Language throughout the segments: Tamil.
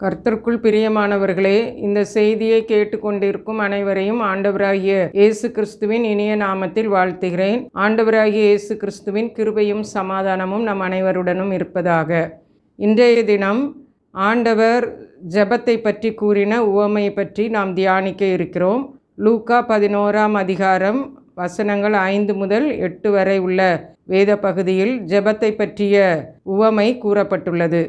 கர்த்தருக்குள் பிரியமானவர்களே இந்த செய்தியை கேட்டுக்கொண்டிருக்கும் அனைவரையும் ஆண்டவராகிய இயேசு கிறிஸ்துவின் இனிய நாமத்தில் வாழ்த்துகிறேன். ஆண்டவராகிய இயேசு கிறிஸ்துவின் கிருபையும் சமாதானமும் நம் அனைவருடனும் இருப்பதாக. இன்றைய தினம் ஆண்டவர் ஜபத்தை பற்றி கூறின உவமையை பற்றி நாம் தியானிக்க இருக்கிறோம். லூக்கா பதினோராம் அதிகாரம் வசனங்கள் ஐந்து முதல் எட்டு வரை உள்ள வேத பகுதியில் ஜபத்தை பற்றிய உவமை கூறப்பட்டுள்ளது.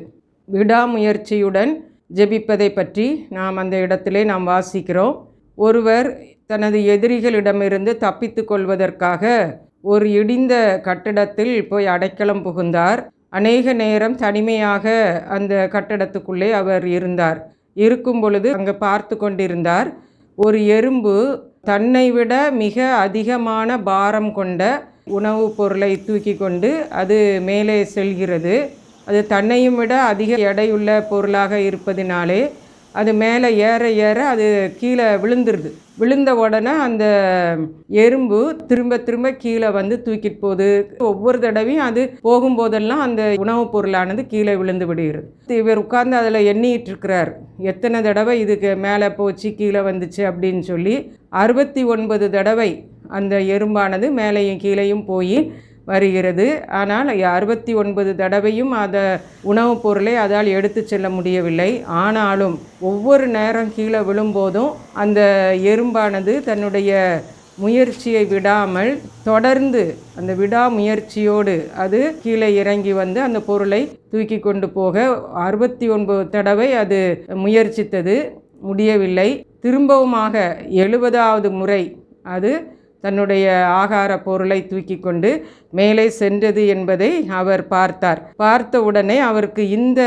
விடாமுயற்சியுடன் ஜெபிப்பதை பற்றி நாம் அந்த இடத்திலே நாம் வாசிக்கிறோம். ஒருவர் தனது எதிரிகளிடமிருந்து தப்பித்து கொள்வதற்காக ஒரு இடிந்த கட்டிடத்தில் போய் அடைக்கலம் புகுந்தார். அநேக நேரம் தனிமையாக அந்த கட்டடத்துக்குள்ளே அவர் இருந்தார். இருக்கும் பொழுது அங்கே பார்த்து கொண்டிருந்தார். ஒரு எறும்பு தன்னை விட மிக அதிகமான பாரம் கொண்ட உணவுப் பொருளை தூக்கி கொண்டு அது மேலே செல்கிறது. அது தன்னையும் விட அதிக எடையுள்ள பொருளாக இருப்பதினாலே அது மேலே ஏற ஏற அது கீழே விழுந்துருது. விழுந்த உடனே அந்த எறும்பு திரும்ப திரும்ப கீழே வந்து தூக்கிட்டு போகுது. ஒவ்வொரு தடவையும் அது போகும்போதெல்லாம் அந்த உணவுப் பொருளானது கீழே விழுந்து விடுகிறது. இவர் உட்கார்ந்து அதில் எண்ணிட்டு இருக்கிறார். எத்தனை தடவை இதுக்கு மேலே போச்சு கீழே வந்துச்சு அப்படின்னு சொல்லி அறுபத்தி ஒன்பது தடவை அந்த எறும்பானது மேலேயும் கீழேயும் போய் வருகிறது. ஆனால் அறுபத்தி ஒன்பது தடவையும் அந்த உணவுப் பொருளை அதால் எடுத்து செல்ல முடியவில்லை. ஆனாலும் ஒவ்வொரு நேரம் கீழே விழும்போதும் அந்த எறும்பானது தன்னுடைய முயற்சியை விடாமல் தொடர்ந்து அந்த விடாமுயற்சியோடு அது கீழே இறங்கி வந்து அந்த பொருளை தூக்கி கொண்டு போக அறுபத்தி ஒன்பது தடவை அது முயற்சித்தது. முடியவில்லை. திரும்பவுமாக எழுபதாவது முறை அது தன்னுடைய ஆகார பொருளை தூக்கி கொண்டு மேலே சென்றது என்பதை அவர் பார்த்தார். பார்த்த உடனே அவருக்கு இந்த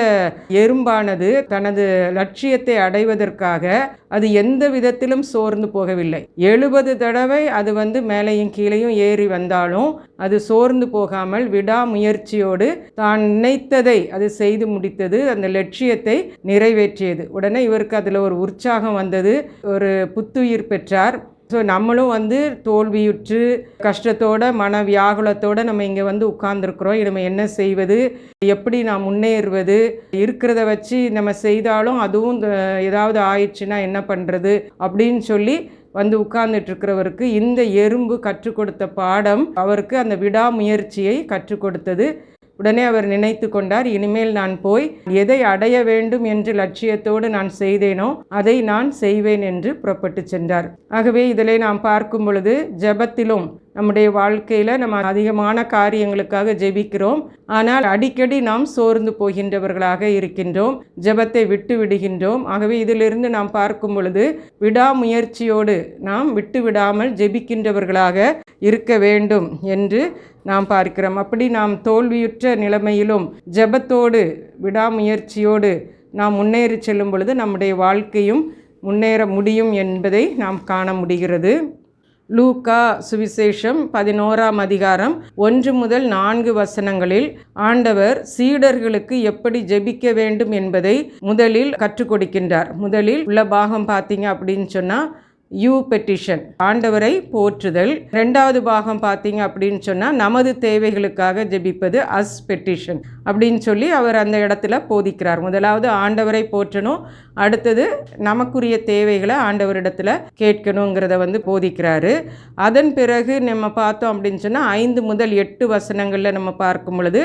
எறும்பானது தனது லட்சியத்தை அடைவதற்காக அது எந்த விதத்திலும் சோர்ந்து போகவில்லை. எழுபது தடவை அது வந்து மேலையும் கீழையும் ஏறி வந்தாலும் அது சோர்ந்து போகாமல் விடாமுயற்சியோடு தான் நினைத்ததை அது செய்து முடித்தது. அந்த லட்சியத்தை நிறைவேற்றியது. உடனே இவருக்கு அதில் ஒரு உற்சாகம் வந்தது. ஒரு புத்துயிர் பெற்றார். ஸோ நம்மளும் வந்து தோல்வியுற்று கஷ்டத்தோட மன வியாகுலத்தோடு நம்ம இங்கே வந்து உட்கார்ந்துருக்குறோம். நம்ம என்ன செய்வது? எப்படி நான் முன்னேறுவது? இருக்கிறத வச்சு நம்ம செய்தாலும் அதுவும் ஏதாவது ஆயிடுச்சுன்னா என்ன பண்ணுறது அப்படின்னு சொல்லி வந்து உட்கார்ந்துட்டுருக்கிறவருக்கு இந்த எறும்பு கற்றுக் கொடுத்த பாடம் அவருக்கு அந்த விடாமுயற்சியை கற்றுக் கொடுத்தது. உடனே அவர் நினைத்து கொண்டார் இனிமேல் நான் போய் எதை அடைய வேண்டும் என்று லட்சியத்தோடு நான் செய்தேனோ அதை நான் செய்வேன் என்று புறப்பட்டு சென்றார். ஆகவே இதில் நாம் பார்க்கும் பொழுது ஜபத்திலும் நம்முடைய வாழ்க்கையில் நம்ம அதிகமான காரியங்களுக்காக ஜெபிக்கிறோம். ஆனால் அடிக்கடி நாம் சோர்ந்து போகின்றவர்களாக இருக்கின்றோம். ஜெபத்தை விட்டு விடுகின்றோம். ஆகவே இதிலிருந்து நாம் பார்க்கும் பொழுது விடாமுயற்சியோடு நாம் விட்டு விடாமல் ஜெபிக்கின்றவர்களாக இருக்க வேண்டும் என்று நாம் பார்க்கிறோம். அப்படி நாம் தோல்வியுற்ற நிலைமையிலும் ஜெபத்தோடு விடாமுயற்சியோடு நாம் முன்னேறி செல்லும் பொழுது நம்முடைய வாழ்க்கையும் முன்னேற முடியும் என்பதை நாம் காண முடிகிறது. லூகா சுவிசேஷம் பதினோராம் அதிகாரம் ஒன்று முதல் நான்கு வசனங்களில் ஆண்டவர் சீடர்களுக்கு எப்படி ஜெபிக்க வேண்டும் என்பதை முதலில் கற்றுக் கொடுக்கின்றார் முதலில் உள்ள பாகம் பார்த்தீங்க அப்படின்னு சொன்னால் யூ பெட்டிஷன் ஆண்டவரை போற்றுதல். ரெண்டாவது பாகம் பார்த்தீங்க அப்படின்னு சொன்னால் நமது தேவைகளுக்காக ஜெபிப்பது அஸ் பெட்டிஷன் அப்படின்னு சொல்லி அவர் அந்த இடத்துல போதிக்கிறார். முதலாவது ஆண்டவரை போற்றணும். அடுத்தது நமக்குரிய தேவைகளை ஆண்டவரிடத்துல கேட்கணுங்கிறத வந்து போதிக்கிறாரு. அதன் பிறகு நம்ம பார்த்தோம் அப்படின்னு சொன்னால் ஐந்து முதல் எட்டு வசனங்களில் நம்ம பார்க்கும் பொழுது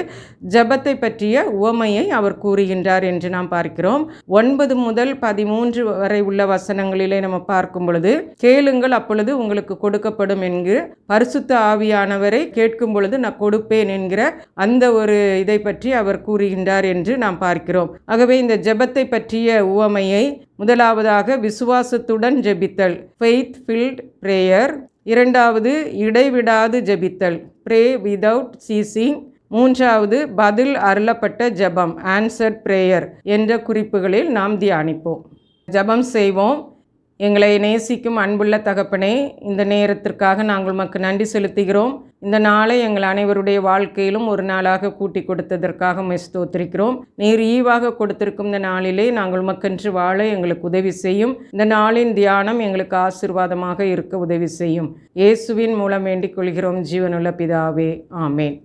ஜபத்தை பற்றிய உவமையை அவர் கூறுகின்றார் என்று நாம் பார்க்கிறோம். ஒன்பது முதல் பதிமூன்று வரை உள்ள வசனங்களிலே நம்ம பார்க்கும் பொழுது கேளுங்கள் அப்பொழுது உங்களுக்கு கொடுக்கப்படும் என்கிற பரிசுத்த ஆவியானவரை கேட்கும் பொழுது நான் கொடுப்பேன் என்கிற அந்த ஒரு இதை பற்றி அவர் கூறுகின்றார் என்று நாம் பார்க்கிறோம். ஆகவே இந்த ஜெபத்தை பற்றிய உவமையை முதலாவதாக விசுவாசத்துடன் ஜெபித்தல். ஃபெய்த் ஃபில்ட் பிரேயர் இரண்டாவது இடைவிடாது ஜெபித்தல். ப்ரே விதவுட் சீசிங் மூன்றாவது பதில் அருளப்பட்ட ஜெபம். ஆன்சர் பிரேயர் என்ற குறிப்புகளில் நாம் தியானிப்போம். ஜெபம் செய்வோம். எங்களை நேசிக்கும் அன்புள்ள தகப்பனே இந்த நேரத்திற்காக நாங்கள் உமக்கு நன்றி செலுத்துகிறோம். இந்த நாளை எங்கள் அனைவருடைய வாழ்க்கையிலும் ஒரு நாளாக கூட்டி கொடுத்ததற்காக மெஸ்தோத்திருக்கிறோம் நீர் ஈவாக கொடுத்திருக்கும் இந்த நாளிலே நாங்கள் உமக்கென்று வாழ எங்களுக்கு உதவி செய்யும். இந்த நாளின் தியானம் எங்களுக்கு ஆசிர்வாதமாக இருக்க உதவி செய்யும். இயேசுவின் மூலம் வேண்டிக் கொள்கிறோம். ஜீவனுள்ள பிதாவே. ஆமேன்.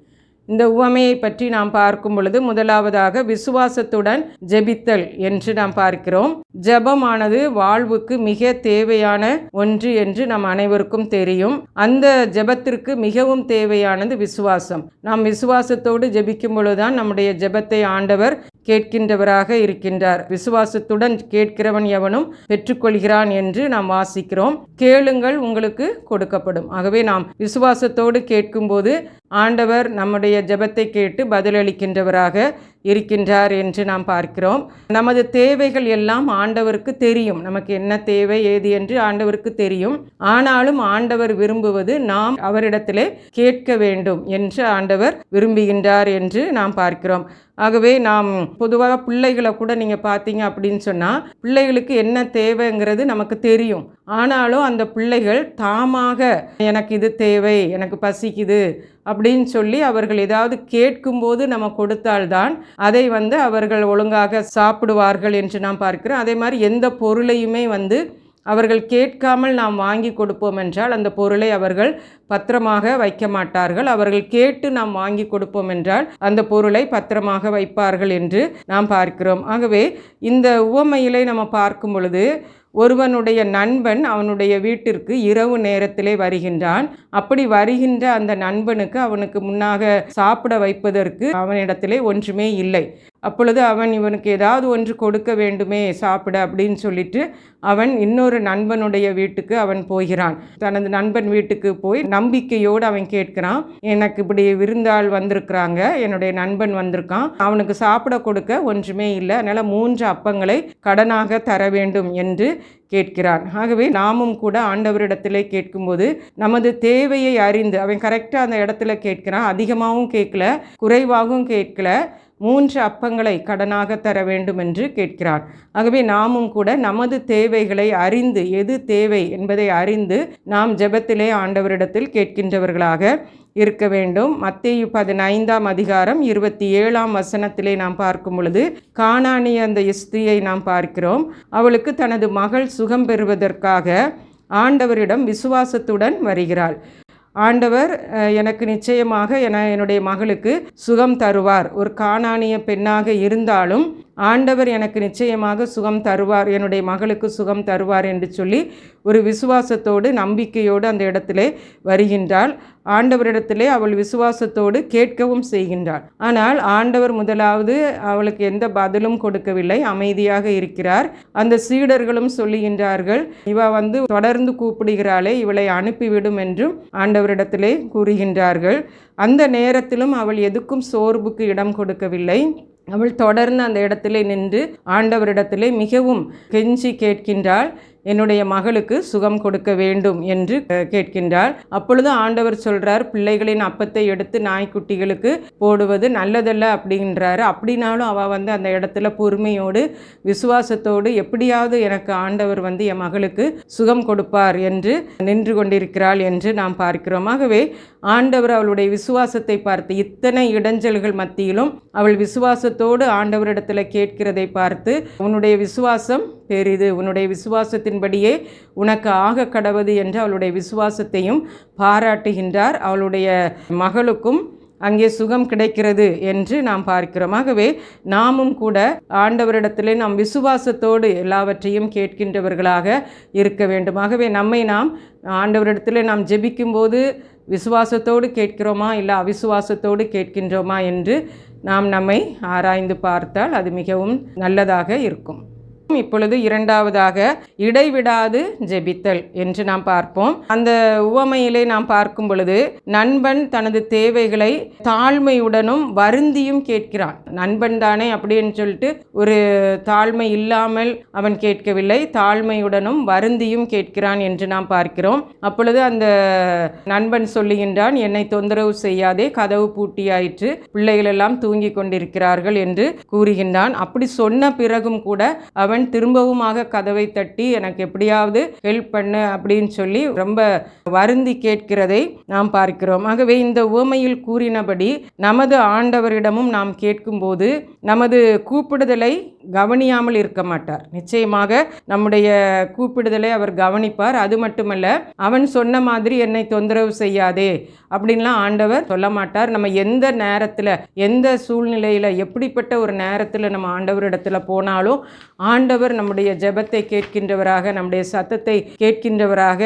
இந்த உவமையை பற்றி நாம் பார்க்கும் பொழுது முதலாவதாக விசுவாசத்துடன் ஜெபித்தல் என்று நாம் பார்க்கிறோம். ஜெபமானது வாழ்வுக்கு மிக தேவையான ஒன்று என்று நம் அனைவருக்கும் தெரியும். அந்த ஜெபத்திற்கு மிகவும் தேவையானது விசுவாசம். நாம் விசுவாசத்தோடு ஜெபிக்கும் பொழுதுதான் நம்முடைய ஜெபத்தை ஆண்டவர் கேட்கின்றவராக இருக்கின்றார். விசுவாசத்துடன் கேட்கிறவன் எவனும் பெற்றுக்கொள்கிறான் என்று நாம் வாசிக்கிறோம். கேளுங்கள் உங்களுக்கு கொடுக்கப்படும். ஆகவே நாம் விசுவாசத்தோடு கேட்கும்போது ஆண்டவர் நம்முடைய ஜெபத்தை கேட்டு பதிலளிக்கின்றவராக இருக்கின்றார் என்று நாம் பார்க்கிறோம். நமது தேவைகள் எல்லாம் ஆண்டவருக்கு தெரியும். நமக்கு என்ன தேவை ஏது என்று ஆண்டவருக்கு தெரியும். ஆனாலும் ஆண்டவர் விரும்புவது நாம் அவரிடத்திலே கேட்க வேண்டும் என்று ஆண்டவர் விரும்புகின்றார் என்று நாம் பார்க்கிறோம். ஆகவே நாம் பொதுவாக பிள்ளைகளை கூட நீங்கள் பார்த்தீங்க அப்படின்னு சொன்னால் பிள்ளைகளுக்கு என்ன தேவைங்கிறது நமக்கு தெரியும். ஆனாலும் அந்த பிள்ளைகள் தாமாக எனக்கு இது தேவை எனக்கு பசிக்குது அப்படின்னு சொல்லி அவர்கள் ஏதாவது கேட்கும்போது நம்ம கொடுத்தால்தான் அதை வந்து அவர்கள் ஒழுங்காக சாப்பிடுவார்கள் என்று நாம் பார்க்கிறோம். அதே மாதிரி எந்த பொருளையுமே வந்து அவர்கள் கேட்காமல் நாம் வாங்கி கொடுப்போம் என்றால் அந்த பொருளை அவர்கள் பத்திரமாக வைக்க மாட்டார்கள். அவர்கள் கேட்டு நாம் வாங்கி கொடுப்போம் என்றால் அந்த பொருளை பத்திரமாக வைப்பார்கள் என்று நாம் பார்க்கிறோம். ஆகவே இந்த உவமையிலே நம்ம பார்க்கும் பொழுது ஒருவனுடைய நண்பன் அவனுடைய வீட்டிற்கு இரவு நேரத்திலே வருகின்றான். அப்படி வருகின்ற அந்த நண்பனுக்கு அவனுக்கு முன்னாக சாப்பிட வைப்பதற்கு அவனிடத்திலே ஒன்றுமே இல்லை. அப்பொழுது அவன் இவனுக்கு ஏதாவது ஒன்று கொடுக்க வேண்டுமே சாப்பிட அப்படின்னு சொல்லிட்டு அவன் இன்னொரு நண்பனுடைய வீட்டுக்கு அவன் போகிறான். தனது நண்பன் வீட்டுக்கு போய் நம்பிக்கையோடு அவன் கேட்கிறான் எனக்கு இப்படி விருந்தாள் வந்திருக்கிறாங்க என்னுடைய நண்பன் வந்திருக்கான் அவனுக்கு சாப்பிட கொடுக்க ஒன்றுமே இல்லை அதனால் மூன்று அப்பங்களை கடனாக தர வேண்டும் என்று கேட்கிறான். ஆகவே நாமும் கூட ஆண்டவரிடத்திலே கேட்கும்போது நமது தேவையை அறிந்து அவன் கரெக்டாக அந்த இடத்துல கேட்கிறான் அதிகமாகவும் கேட்கல குறைவாகவும் கேட்கல மூன்று அப்பங்களை கடனாக தர வேண்டும் என்று கேட்கிறார். ஆகவே நாமும் கூட நமது தேவைகளை அறிந்து எது தேவை என்பதை அறிந்து நாம் ஜெபத்திலே ஆண்டவரிடத்தில் கேட்கின்றவர்களாக இருக்க வேண்டும். மத்தேயு பதினைந்தாம் அதிகாரம் இருபத்தி ஏழாம் வசனத்திலே நாம் பார்க்கும் பொழுது காணானிய அந்த ஸ்திரியை நாம் பார்க்கிறோம். அவளுக்கு தனது மகள் சுகம் பெறுவதற்காக ஆண்டவரிடம் விசுவாசத்துடன் வருகிறாள். ஆண்டவர் எனக்கு நிச்சயமாக என என்னுடைய மகளுக்கு சுகம் தருவார். ஒரு காணானிய பெண்ணாக இருந்தாலும் ஆண்டவர் எனக்கு நிச்சயமாக சுகம் தருவார். என்னுடைய மகளுக்கு சுகம் தருவார் என்று சொல்லி ஒரு விசுவாசத்தோடு நம்பிக்கையோடு அந்த இடத்திலே வருகின்றாள். ஆண்டவரிடத்திலே அவள் விசுவாசத்தோடு கேட்கவும் செய்கின்றாள். ஆனால் ஆண்டவர் முதலாவது அவளுக்கு எந்த பதிலும் கொடுக்கவில்லை. அமைதியாக இருக்கிறார். அந்த சீடர்களும் சொல்லுகின்றார்கள் இவ வந்து தொடர்ந்து கூப்பிடுகிறாளே இவளை அனுப்பிவிடும் என்றும் ஆண்டவரிடத்திலே கூறுகின்றார்கள். அந்த நேரத்திலும் அவள் எதுக்கும் சோர்வுக்கு இடம் கொடுக்கவில்லை. அவள் தொடர்ந்து அந்த இடத்திலே நின்று ஆண்டவரிடத்திலே மிகவும் கெஞ்சி கேட்கின்றாள். என்னுடைய மகளுக்கு சுகம் கொடுக்க வேண்டும் என்று கேட்கின்றார் கேட்கின்றாள். அப்பொழுது ஆண்டவர் சொல்றார் பிள்ளைகளின் அப்பத்தை எடுத்து நாய்க்குட்டிகளுக்கு போடுவது நல்லதல்ல அப்படின்றாரு. அப்படின்னாலும் அவள் வந்து அந்த இடத்துல பொறுமையோடு விசுவாசத்தோடு எப்படியாவது எனக்கு ஆண்டவர் வந்து என் மகளுக்கு சுகம் கொடுப்பார் என்று நின்று கொண்டிருக்கிறாள் என்று நாம் பார்க்கிறோம். ஆகவே ஆண்டவர் அவளுடைய விசுவாசத்தை பார்த்து இத்தனை இடைஞ்சல்கள் மத்தியிலும் அவள் விசுவாசத்தோடு ஆண்டவரிடத்தில் கேட்கிறதை பார்த்து உன்னுடைய விசுவாசம் பெரிது. உன்னுடைய விசுவாசத்தின்படியே உனக்கு ஆக கடவது என்று அவளுடைய விசுவாசத்தையும் பாராட்டுகின்றார். அவளுடைய மகளுக்கும் அங்கே சுகம் கிடைக்கிறது என்று நாம் பார்க்கிறோம். ஆகவே நாமும் கூட ஆண்டவரிடத்திலே நாம் விசுவாசத்தோடு எல்லாவற்றையும் கேட்கின்றவர்களாக இருக்க வேண்டும். ஆகவே நம்மை நாம் ஆண்டவரிடத்திலே நாம் ஜெபிக்கும்போது விசுவாசத்தோடு கேட்கிறோமா? இல்லை அவிசுவாசத்தோடு கேட்கின்றோமா? என்று நாம் நம்மை ஆராய்ந்து பார்த்தால் அது மிகவும் நல்லதாக இருக்கும். இப்பொழுது இரண்டாவதாக இடைவிடாது ஜெபித்தல் என்று நாம் பார்ப்போம். அந்த உவமையிலே நாம் பார்க்கும் பொழுது நண்பன் தனது தேவைகளை தாழ்மையுடனும் வருந்தியும் கேட்கிறான். நண்பன் தானே அப்படின்னு சொல்லிட்டு ஒரு தாழ்மை இல்லாமல் அவன் கேட்கவில்லை. தாழ்மையுடனும் வருந்தியும் கேட்கிறான் என்று நாம் பார்க்கிறோம். அப்பொழுது அந்த நண்பன் சொல்லுகின்றான் என்னை தொந்தரவு செய்யாதே கதவு பூட்டியாயிற்று பிள்ளைகள் எல்லாம் தூங்கி கொண்டிருக்கிறார்கள் என்று கூறுகின்றான். அப்படி சொன்ன பிறகும் கூட அவன் திரும்பவுமாக கதவை தட்டி எனக்கு எப்படியாவது ஹெல்ப் பண்ணு அப்படின்னு சொல்லி ரொம்ப வருந்தி கேட்கிறதை நாம் பார்க்கிறோம். ஆகவே இந்த உவமையில் கூறினபடி நமது ஆண்டவரிடமும் நாம் கேட்கும்போது நமது கூப்பிடுதலை கவனியாமல் இருக்க மாட்டார். நிச்சயமாக நம்முடைய கூப்பிடுதலை அவர் கவனிப்பார். அது மட்டுமல்ல அவன் சொன்ன மாதிரி என்னை தொந்தரவு செய்யாதே அப்படின்லாம் ஆண்டவர் சொல்ல மாட்டார். நம்ம எந்த நேரத்தில் எந்த சூழ்நிலையில் எப்படிப்பட்ட ஒரு நேரத்தில் நம்ம ஆண்டவரிடத்தில் போனாலும் ஆண்டவர் நம்முடைய ஜெபத்தை கேட்கின்றவராக நம்முடைய சத்தத்தை கேட்கின்றவராக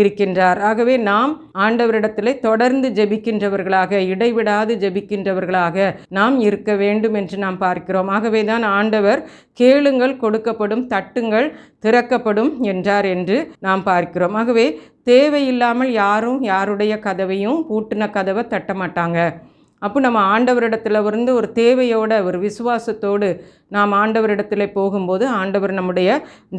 இருக்கின்றார். ஆகவே நாம் ஆண்டவரிடத்தில் தொடர்ந்து ஜெபிக்கின்றவர்களாக இடைவிடாது ஜெபிக்கின்றவர்களாக நாம் இருக்க வேண்டும் என்று நாம் பார்க்கிறோம். ஆகவே தான் ஆண்டவர் கேளுங்கள் கொடுக்கப்படும் தட்டுங்கள் திறக்கப்படும் என்றார் என்று நாம் பார்க்கிறோம். ஆகவே தேவையில்லாமல் யாரும் யாருடைய கதவையும் பூட்டின கதவை தட்ட மாட்டாங்க அப்போ நம்ம ஆண்டவரிடத்துல இருந்து ஒரு தேவையோட ஒரு விசுவாசத்தோடு நாம் ஆண்டவரிடத்தில் போகும்போது ஆண்டவர் நம்முடைய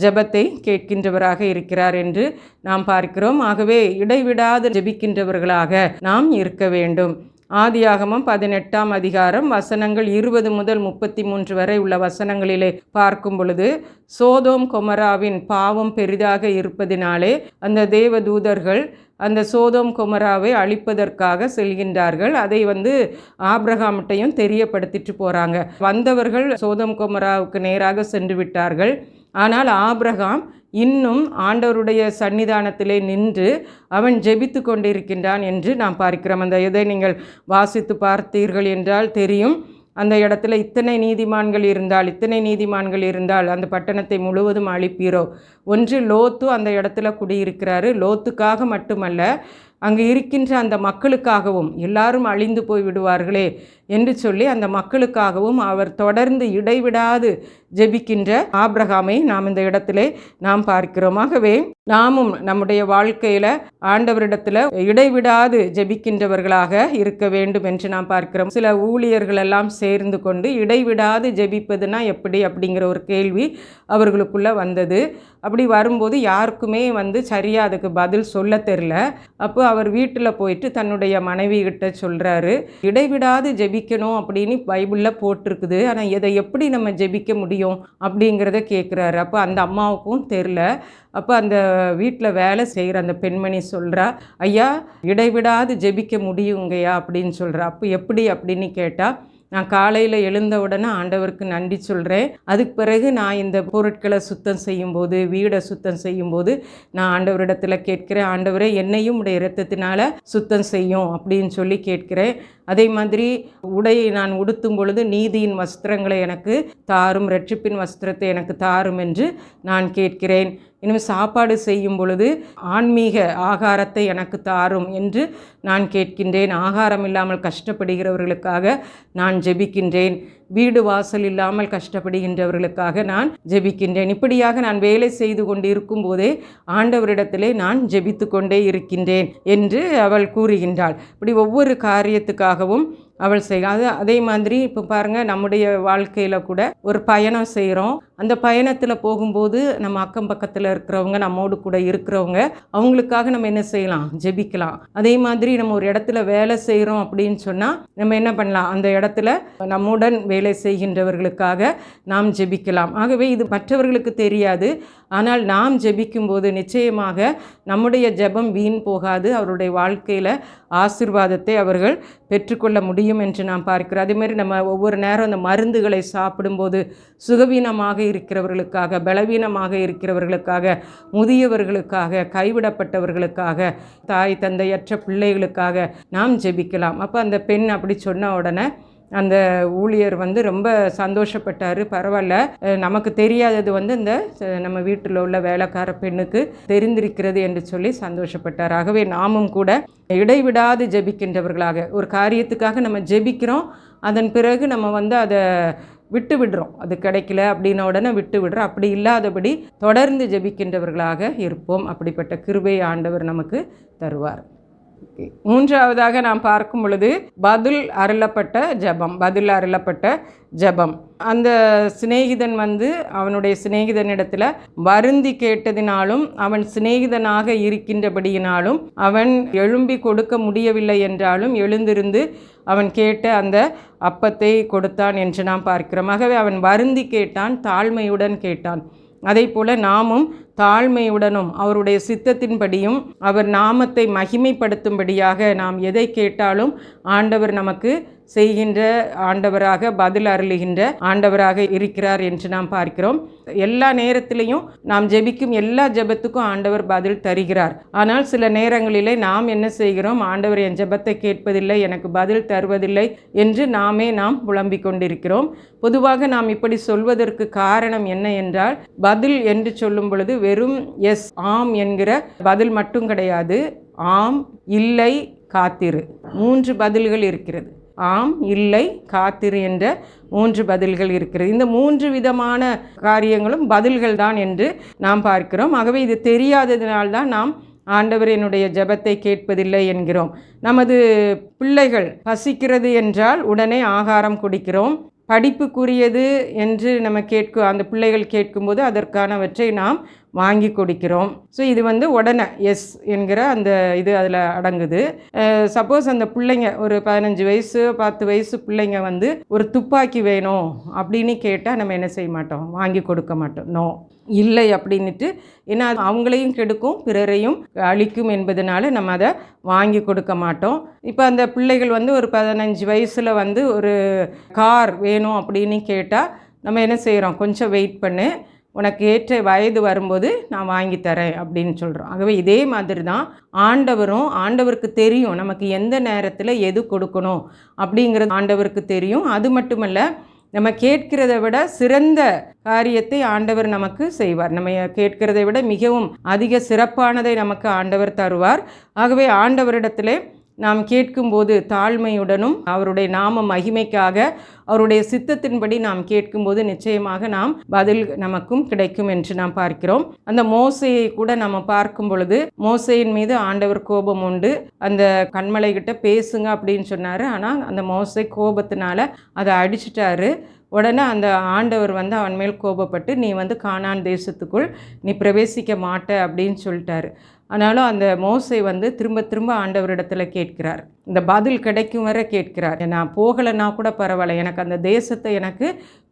ஜெபத்தை கேட்கின்றவராக இருக்கிறார் என்று நாம் பார்க்கிறோம். ஆகவே இடைவிடாது ஜெபிக்கின்றவர்களாக நாம் இருக்க வேண்டும். ஆதியாகமம் பதினெட்டாம் அதிகாரம் வசனங்கள் இருபது முதல் முப்பத்தி மூன்று வரை உள்ள வசனங்களிலே பார்க்கும் பொழுது சோதோம் கொமராவின் பாவம் பெரிதாக இருப்பதினாலே அந்த தேவதூதர்கள் அந்த சோதோம் குமராவை அழிப்பதற்காக செல்கின்றார்கள். அதை வந்து ஆப்ரஹாமிட்டையும் தெரியப்படுத்திட்டு போகிறாங்க வந்தவர்கள் சோதோம் குமராவுக்கு நேராக சென்று விட்டார்கள். ஆனால் ஆப்ரஹாம் இன்னும் ஆண்டவருடைய சன்னிதானத்திலே நின்று அவன் ஜெபித்து கொண்டிருக்கின்றான் என்று நாம் பார்க்கிறோம். அந்த இதை நீங்கள் வாசித்து பார்த்தீர்கள் என்றால் தெரியும். அந்த இடத்துல இத்தனை நீதிமான்கள் இருந்தால் இத்தனை நீதிமான்கள் இருந்தால் அந்த பட்டணத்தை முழுவதும் அழிப்பீரோ? ஒன்று லோத்து அந்த இடத்துல குடியிருக்கிறாரு. லோத்துக்காக மட்டுமல்ல அங்கு இருக்கின்ற அந்த மக்களுக்காகவும் எல்லாரும் அழிந்து போய் விடுவார்களே என்று சொல்லி அந்த மக்களுக்காகவும் அவர் தொடர்ந்து இடைவிடாது ஜெபிக்கின்ற ஆப்ரஹாமை நாம் இந்த இடத்திலே நாம் பார்க்கிறோம். ஆகவே நாமும் நம்முடைய வாழ்க்கையில் ஆண்டவரிடத்தில் இடைவிடாது ஜெபிக்கின்றவர்களாக இருக்க வேண்டும் என்று நாம் பார்க்கிறோம். சில ஊழியர்கள் எல்லாம் சேர்ந்து கொண்டு இடைவிடாது ஜெபிப்பதுனா எப்படி அப்படிங்கிற ஒரு கேள்வி அவர்களுக்குள்ள வந்தது. அப்படி வரும்போது யாருக்குமே வந்து சரியாக அதுக்கு பதில் சொல்ல தெரில. அப்போ அவர் வீட்டில் போயிட்டு தன்னுடைய மனைவி கிட்ட சொல்கிறாரு இடைவிடாது ஜெபிக்கணும் அப்படின்னு பைபிளில் போட்டிருக்குது. ஆனால் இதை எப்படி நம்ம ஜெபிக்க முடியும்? அப்படிங்கிறத கேட்குறாரு அப்போ அந்த அம்மாவுக்கும் தெரில. அப்போ அந்த வீட்டில் வேலை செய்கிற அந்த பெண்மணி சொல்கிறா ஐயா இடைவிடாது ஜெபிக்க முடியுங்கய்யா அப்படின்னு சொல்கிறா அப்போ எப்படி அப்படின்னு கேட்டால் நான் காலையில் எழுந்த உடனே ஆண்டவருக்கு நன்றி சொல்கிறேன் அதுக்கு பிறகு நான் இந்த பொருட்களை சுத்தம் செய்யும்போது வீடை சுத்தம் செய்யும்போது நான் ஆண்டவரிடத்தில் கேட்கிறேன் ஆண்டவரே என்னையும் உடைய இரத்தத்தினால சுத்தம் செய்யும் அப்படின்னு சொல்லி கேட்கிறேன். அதே மாதிரி உடையை நான் உடுத்தும் பொழுது நீதியின் வஸ்திரங்களை எனக்கு தாரும் ரட்சிப்பின் வஸ்திரத்தை எனக்கு தாரும் என்று நான் கேட்கிறேன். இன்னும் சாப்பாடு செய்யும் பொழுது ஆன்மீக ஆகாரத்தை எனக்கு தாரும் என்று நான் கேட்கின்றேன். ஆகாரம் இல்லாமல் கஷ்டப்படுகிறவர்களுக்காக நான் ஜெபிக்கின்றேன். வீடு வாசல் இல்லாமல் கஷ்டப்படுகின்றவர்களுக்காக நான் ஜெபிக்கின்றேன். இப்படியாக நான் வேலை செய்து கொண்டு இருக்கும்போதே ஆண்டவரிடத்திலே நான் ஜெபித்து கொண்டே இருக்கின்றேன் என்று அவள் கூறுகின்றாள். இப்படி ஒவ்வொரு காரியத்துக்காகவும் அவள் செய் அது அதே மாதிரி இப்போ பாருங்கள் நம்முடைய வாழ்க்கையில் கூட ஒரு பயணம் செய்கிறோம் அந்த பயணத்தில் போகும்போது நம்ம அக்கம் பக்கத்தில் இருக்கிறவங்க நம்மோடு கூட இருக்கிறவங்க அவங்களுக்காக நம்ம என்ன செய்யலாம்? ஜெபிக்கலாம். அதே மாதிரி நம்ம ஒரு இடத்துல வேலை செய்கிறோம் அப்படின்னு சொன்னால் நம்ம என்ன பண்ணலாம்? அந்த இடத்துல நம்முடன் வேலை செய்கின்றவர்களுக்காக நாம் ஜெபிக்கலாம். ஆகவே இது மற்றவர்களுக்கு தெரியாது. ஆனால் நாம் ஜெபிக்கும்போது நிச்சயமாக நம்முடைய ஜெபம் வீண் போகாது. அவருடைய வாழ்க்கையில் ஆசிர்வாதத்தை அவர்கள் பெற்றுக்கொள்ள முடியும் என்று நாம் பார்க்கிறோம். அதேமாதிரி நம்ம ஒவ்வொரு நேரம் அந்த மருந்துகளை சாப்பிடும்போது சுகவீனமாக இருக்கிறவர்களுக்காக பலவீனமாக இருக்கிறவர்களுக்காக முதியவர்களுக்காக கைவிடப்பட்டவர்களுக்காக தாய் தந்தையற்ற பிள்ளைகளுக்காக நாம் ஜெபிக்கலாம். அப்போ அந்த பெண் அப்படி சொன்ன உடனே அந்த ஊழியர் வந்து ரொம்ப சந்தோஷப்பட்டார். பரவாயில்ல நமக்கு தெரியாதது வந்து இந்த நம்ம வீட்டில் உள்ள வேலைக்கார பெண்ணுக்கு தெரிந்திருக்கிறது என்று சொல்லி சந்தோஷப்பட்டார். ஆகவே நாமும் கூட இடைவிடாது ஜெபிக்கின்றவர்களாக ஒரு காரியத்துக்காக நம்ம ஜெபிக்கிறோம். அதன் பிறகு நம்ம வந்து அதை விட்டு விடுறோம். அது கிடைக்கல அப்படின்ன உடனே விட்டு விடுறோம். அப்படி இல்லாதபடி தொடர்ந்து ஜெபிக்கின்றவர்களாக இருப்போம். அப்படிப்பட்ட கிருபை ஆண்டவர் நமக்கு தருவார். மூன்றாவதாக நாம் பார்க்கும் பொழுது பதில் அருளப்பட்ட ஜெபம் பதில் அருளப்பட்ட ஜெபம். அந்த சிநேகிதன் வந்து அவனுடைய சிநேகிதனிடத்தில் வருந்தி கேட்டதினாலும் அவன் சிநேகிதனாக இருக்கின்றபடியினாலும் அவன் எழும்பி கொடுக்க முடியவில்லை என்றாலும் எழுந்திருந்து அவன் கேட்ட அந்த அப்பத்தை கொடுத்தான் என்று நாம் பார்க்கிறோம். ஆகவே அவன் வருந்தி கேட்டான் தாழ்மையுடன் கேட்டான். அதே போல் நாமும் தாழ்மையுடனும் அவருடைய சித்தத்தின்படியும் அவர் நாமத்தை மகிமைப்படுத்தும்படியாக நாம் எதை கேட்டாலும் ஆண்டவர் நமக்கு செய்கின்ற ஆண்டவராக பதில் அருளுகின்ற ஆண்டவராக இருக்கிறார் என்று நாம் பார்க்கிறோம். எல்லா நேரத்திலையும் நாம் ஜெபிக்கும் எல்லா ஜெபத்துக்கும் ஆண்டவர் பதில் தருகிறார். ஆனால் சில நேரங்களிலே நாம் என்ன செய்கிறோம்? ஆண்டவர் என் ஜெபத்தை கேட்பதில்லை எனக்கு பதில் தருவதில்லை என்று நாமே நாம் புலம்பிக் கொண்டிருக்கிறோம். பொதுவாக நாம் இப்படி சொல்வதற்கு காரணம் என்ன என்றால் பதில் என்று சொல்லும் பொழுது வெறும் எஸ் ஆம் என்கிற பதில் மட்டும் கிடையாது. ஆம் இல்லை காத்திரு. மூன்று பதில்கள் இருக்கிறது. ஆம் இல்லை காத்திரு என்ற மூன்று பதில்கள் இருக்கிறது. இந்த மூன்று விதமான காரியங்களும் பதில்கள் தான் என்று நாம் பார்க்கிறோம். ஆகவே இது தெரியாததினால்தான் நாம் ஆண்டவர் என்னுடைய ஜெபத்தை கேட்பதில்லை என்கிறோம். நமது பிள்ளைகள் பசிக்கிறது என்றால் உடனே ஆகாரம் குடிக்கிறோம். படிப்புக்குரியது என்று நம்ம கேட்கும் அந்த பிள்ளைகள் கேட்கும்போது அதற்கானவற்றை நாம் வாங்கி கொடுக்கிறோம். ஸோ இது வந்து உடனே எஸ் என்கிற அந்த இது அதில் அடங்குது. சப்போஸ் அந்த பிள்ளைங்க ஒரு பதினஞ்சு வயசு பத்து வயசு பிள்ளைங்க வந்து ஒரு துப்பாக்கி வேணும் அப்படின்னு கேட்டால் நம்ம என்ன செய்ய மாட்டோம்? வாங்கி கொடுக்க மாட்டோம். நோ இல்லை அப்படின்ட்டு ஏன்னா அவங்களையும் கெடுக்கும் பிறரையும் அழிக்கும் என்பதனால நம்ம அதை வாங்கி கொடுக்க மாட்டோம். இப்போ அந்த பிள்ளைகள் வந்து ஒரு பதினஞ்சு வயசில் வந்து ஒரு கார் வேணும் அப்படின்னு கேட்டால் நம்ம என்ன செய்கிறோம் கொஞ்சம் வெயிட் பண்ணு. உனக்கு ஏற்ற வயது வரும்போது நான் வாங்கி தரேன் அப்படின்னு சொல்கிறோம் ஆகவே இதே மாதிரி தான் ஆண்டவரும் ஆண்டவருக்கு தெரியும் நமக்கு எந்த நேரத்தில் எது கொடுக்கணும் அப்படிங்கிறது ஆண்டவருக்கு தெரியும். அது மட்டுமல்ல நம்ம கேட்கிறதை விட சிறந்த காரியத்தை ஆண்டவர் நமக்கு செய்வார். நம்ம கேட்கிறதை விட மிகவும் அதிக சிறப்பானதை நமக்கு ஆண்டவர் தருவார். ஆகவே ஆண்டவரிடத்திலே நாம் கேட்கும்போது தாழ்மையுடனும் அவருடைய நாம மகிமைக்காக அவருடைய சித்தத்தின்படி நாம் கேட்கும்போது நிச்சயமாக நாம் பதில் நமக்கும் கிடைக்கும் என்று நாம் பார்க்கிறோம். அந்த மோசையை கூட நம்ம பார்க்கும் பொழுது மோசையின் மீது ஆண்டவர் கோபம் உண்டு. அந்த கண்மலை கிட்ட பேசுங்க அப்படின்னு சொன்னார். ஆனால் அந்த மோசை கோபத்தினால அதை அடிச்சிட்டாரு. உடனே அந்த ஆண்டவர் வந்து அவன் மேல் கோபப்பட்டு நீ வந்து காணான் தேசத்துக்குள் நீ பிரவேசிக்க மாட்ட அப்படின்னு சொல்லிட்டாரு. ஆனாலும் அந்த மோசை வந்து திரும்ப திரும்ப ஆண்டவரிடத்தில் கேட்கிறார். இந்த பதில் கிடைக்கும் வரை கேட்கிறார். நான் போகலைன்னா கூட பரவாயில்ல. எனக்கு அந்த தேசத்தை எனக்கு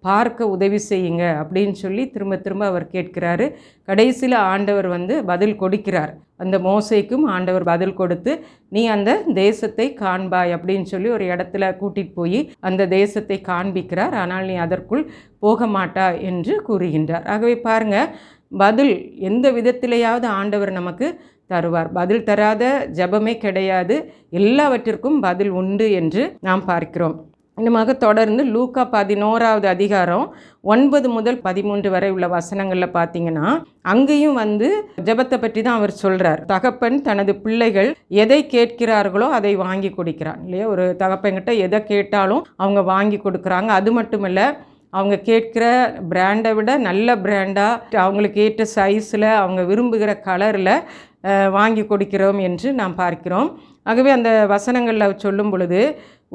பார்க்க உதவி செய்யுங்க. அப்படின்னு சொல்லி திரும்ப திரும்ப அவர் கேட்கிறாரு. கடைசியில் ஆண்டவர் வந்து பதில் கொடுக்கிறார். அந்த மோசைக்கும் ஆண்டவர் பதில் கொடுத்து நீ அந்த தேசத்தை காண்பாய் அப்படின்னு சொல்லி ஒரு இடத்துல கூட்டிகிட்டு போய் அந்த தேசத்தை காண்பிக்கிறார். ஆனால் நீ அதற்குள் போக மாட்டா என்று கூறுகின்றார். ஆகவே பாருங்க பதில் எந்த விதத்திலேயாவது ஆண்டவர் நமக்கு தருவார். பதில் தராத ஜெபமே கிடையாது. எல்லாவற்றிற்கும் பதில் உண்டு என்று நாம் பார்க்கிறோம். இன்னுமாக தொடர்ந்து லூக்கா பதினோராவது அதிகாரம் ஒன்பது முதல் பதிமூன்று வரை உள்ள வசனங்களில் பார்த்தீங்கன்னா அங்கேயும் வந்து ஜெபத்தை பற்றி தான் அவர் சொல்கிறார் தகப்பன் தனது பிள்ளைகள் எதை கேட்கிறார்களோ அதை வாங்கி கொடுக்கிறான். இல்லையா? ஒரு தகப்பன்கிட்ட எதை கேட்டாலும் அவங்க வாங்கி கொடுக்குறாங்க. அது மட்டும் இல்லை அவங்க கேட்குற பிராண்டை விட நல்ல பிராண்டாக அவங்களுக்கு ஏற்ற சைஸில் அவங்க விரும்புகிற கலரில் வாங்கி கொடுக்கிறோம் என்று நாம் பார்க்கிறோம். ஆகவே அந்த வசனங்களில் சொல்லும் பொழுது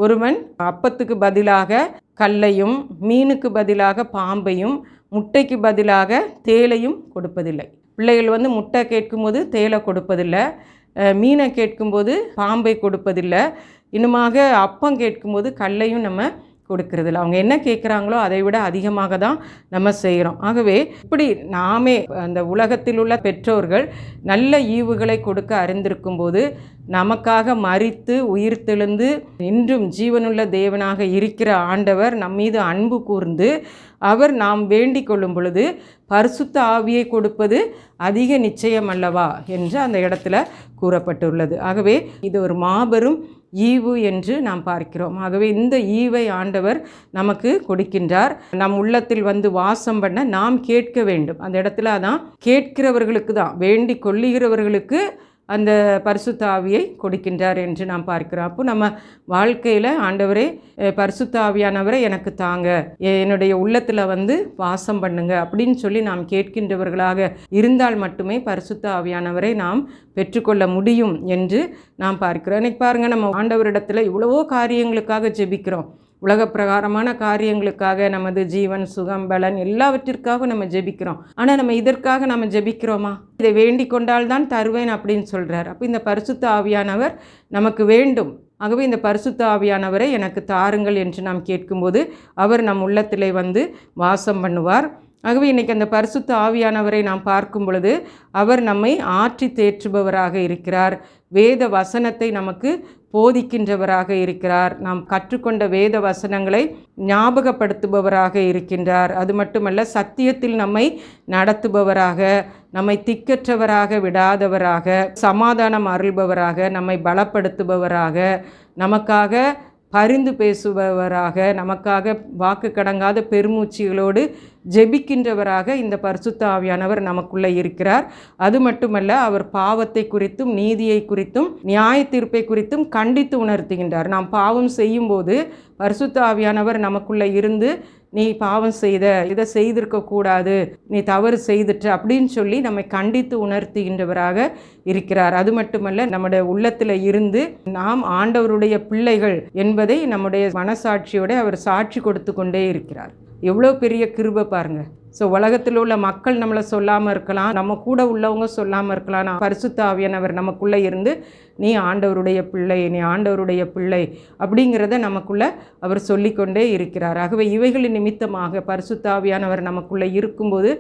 ஒருவன் அப்பத்துக்கு பதிலாக கல்லையும் மீனுக்கு பதிலாக பாம்பையும் முட்டைக்கு பதிலாக தேலையும் கொடுப்பதில்லை. பிள்ளைகள் வந்து முட்டை கேட்கும்போது தேலை கொடுப்பதில்லை மீனை கேட்கும்போது பாம்பை கொடுப்பதில்லை. இன்னுமாக அப்பம் கேட்கும்போது கல்லையும் நம்ம கொடுக்கறதில்ல அவங்க என்ன கேட்குறாங்களோ அதை விட அதிகமாக தான் நம்ம செய்கிறோம் ஆகவே இப்படி நாமே அந்த உலகத்தில் உள்ள பெற்றோர்கள் நல்ல ஈவுகளை கொடுக்க அறிந்திருக்கும் போது நமக்காக மறித்து உயிர் தெழுந்து இன்றும் ஜீவனுள்ள தேவனாக இருக்கிற ஆண்டவர் நம் மீது அன்பு கூர்ந்து அவர் நாம் வேண்டிக் கொள்ளும் பொழுது பரிசுத்த ஆவியை கொடுப்பது அதிக நிச்சயம் அல்லவா? என்று அந்த இடத்துல கூறப்பட்டுள்ளது. ஆகவே இது ஒரு மாபெரும் ஈவு என்று நாம் பார்க்கிறோம். ஆகவே இந்த ஈவை ஆண்டவர் நமக்கு கொடுக்கின்றார். நம் உள்ளத்தில் வந்து வாசம் பண்ண நாம் கேட்க வேண்டும். அந்த இடத்துல அதான் கேட்கிறவர்களுக்கு தான் வேண்டி கொள்ளுகிறவர்களுக்கு அந்த பரிசுத்த ஆவியை கொடுக்கின்றார் என்று நாம் பார்க்கிறோம். அப்போ நம்ம வாழ்க்கையில் ஆண்டவரே பரிசுத்தாவியானவரை பரிசுத்த ஆவியானவரை எனக்கு தாங்க. என்னுடைய உள்ளத்தில் வந்து வாசம் பண்ணுங்க. அப்படின்னு சொல்லி நாம் கேட்கின்றவர்களாக இருந்தால் மட்டுமே பரிசுத்த ஆவியானவரை நாம் பெற்றுக்கொள்ள முடியும் என்று நாம் பார்க்கிறோம். இன்னைக்கு பாருங்கள் நம்ம ஆண்டவரிடத்தில் இவ்வளவோ காரியங்களுக்காக ஜெபிக்கிறோம். உலக பிரகாரமான காரியங்களுக்காக நமது ஜீவன் சுகம் பலன் எல்லாவற்றிற்காக நம்ம ஜெபிக்கிறோம். ஆனால் நம்ம இதற்காக நம்ம ஜெபிக்கிறோமா? இதை வேண்டிக் கொண்டால்தான் தருவேன் அப்படின்னு சொல்கிறார் அப்போ இந்த பரிசுத்த ஆவியானவர் நமக்கு வேண்டும். ஆகவே இந்த பரிசுத்த ஆவியானவரை எனக்கு தாருங்கள் என்று நாம் கேட்கும்போது அவர் நம் உள்ளத்திலே வந்து வாசம் பண்ணுவார். ஆகவே இன்றைக்கி அந்த பரிசுத்த ஆவியானவரை நாம் பார்க்கும் பொழுது அவர் நம்மை ஆற்றி தேற்றுபவராக இருக்கிறார். வேத வசனத்தை நமக்கு போதிக்கின்றவராக இருக்கிறார். நாம் கற்றுக்கொண்ட வேத வசனங்களை ஞாபகப்படுத்துபவராக இருக்கின்றார். அது மட்டுமல்ல சத்தியத்தில் நம்மை நடத்துபவராக நம்மை திக்கற்றவராக விடாதவராக சமாதானம் அருள்பவராக நம்மை பலப்படுத்துபவராக நமக்காக பரிந்து பேசுபவராக நமக்காக வாக்கு கடங்காத பெருமூச்சிகளோடு ஜெபிக்கின்றவராக இந்த பரிசுத்த ஆவியானவர் நமக்குள்ளே இருக்கிறார். அது மட்டுமல்ல அவர் பாவத்தை குறித்தும் நீதியை குறித்தும் நியாய தீர்ப்பை குறித்தும் கண்டித்து உணர்த்துகின்றார். நாம் பாவம் செய்யும்போது பரிசுத்த ஆவியானவர் நமக்குள்ளே இருந்து நீ பாவம் செய்த இதை செய்திருக்க கூடாது நீ தவறு செய்துட்டு அப்படின்னு சொல்லி நம்மை கண்டித்து உணர்த்துகின்றவராக இருக்கிறார். அது மட்டுமல்ல நம்முடைய உள்ளத்தில் இருந்து நாம் ஆண்டவருடைய பிள்ளைகள் என்பதை நம்முடைய மனசாட்சியோட அவர் சாட்சி கொடுத்து கொண்டே இருக்கிறார். எவ்வளோ பெரிய கிருபை பாருங்கள் ஸோ உலகத்தில் உள்ள மக்கள் நம்மளை சொல்லாமல் இருக்கலாம். நம்ம கூட உள்ளவங்க சொல்லாமல் இருக்கலாம். நான் பரிசுத்த ஆவியானவர் நமக்குள்ளே இருந்து நீ ஆண்டவருடைய பிள்ளை நீ ஆண்டவருடைய பிள்ளை அப்படிங்கிறத நமக்குள்ள அவர் சொல்லிக்கொண்டே இருக்கிறார். ஆகவே இவைகளின் நிமித்தமாக பரிசுத்தாவியானவர் நமக்குள்ளே இருக்கும்போது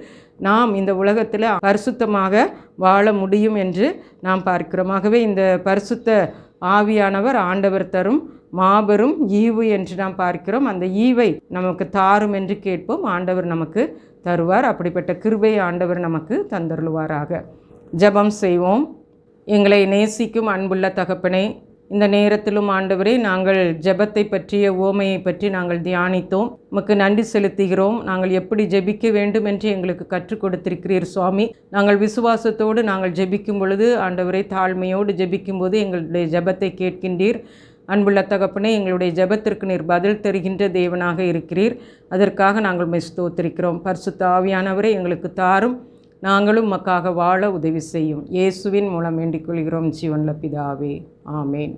நாம் இந்த உலகத்தில் பரிசுத்தமாக வாழ முடியும் என்று நாம் பார்க்கிறோம். ஆகவே இந்த பரிசுத்த ஆவியானவர் ஆண்டவர் தரும் மாபெரும் ஈவு என்று நாம் பார்க்கிறோம். அந்த ஈவை நமக்கு தாரும் என்று கேட்போம். ஆண்டவர் நமக்கு தருவார். அப்படிப்பட்ட கிருபை ஆண்டவர் நமக்கு தந்தருளுவாராக. ஜெபம் செய்வோம். எங்களை நேசிக்கும் அன்புள்ள தகப்பனே இந்த நேரத்திலும் ஆண்டவரே நாங்கள் ஜெபத்தை பற்றிய ஓமையை பற்றி நாங்கள் தியானித்தோம். உமக்கு நன்றி செலுத்துகிறோம். நாங்கள் எப்படி ஜெபிக்க வேண்டும் என்று எங்களுக்கு கற்றுக் கொடுத்திருக்கிறீர் சுவாமி. நாங்கள் விசுவாசத்தோடு நாங்கள் ஜெபிக்கும் பொழுது ஆண்டவரை தாழ்மையோடு ஜெபிக்கும்போது எங்களுடைய ஜெபத்தை கேட்கின்றீர். அன்புள்ள தகப்பனே எங்களுடைய ஜெபத்திற்கு நீர் பதில் தருகின்ற தேவனாக இருக்கிறீர். அதற்காக நாங்கள் மெய் ஸ்தோத்திரிக்கிறோம். பரிசுத்த ஆவியானவரை எங்களுக்கு தாரும் நாங்களும் மக்காக வாழ உதவி செய்யும். இயேசுவின் மூலம் வேண்டிக் கொள்கிறோம். ஜீவன்ல பிதாவே. ஆமேன்.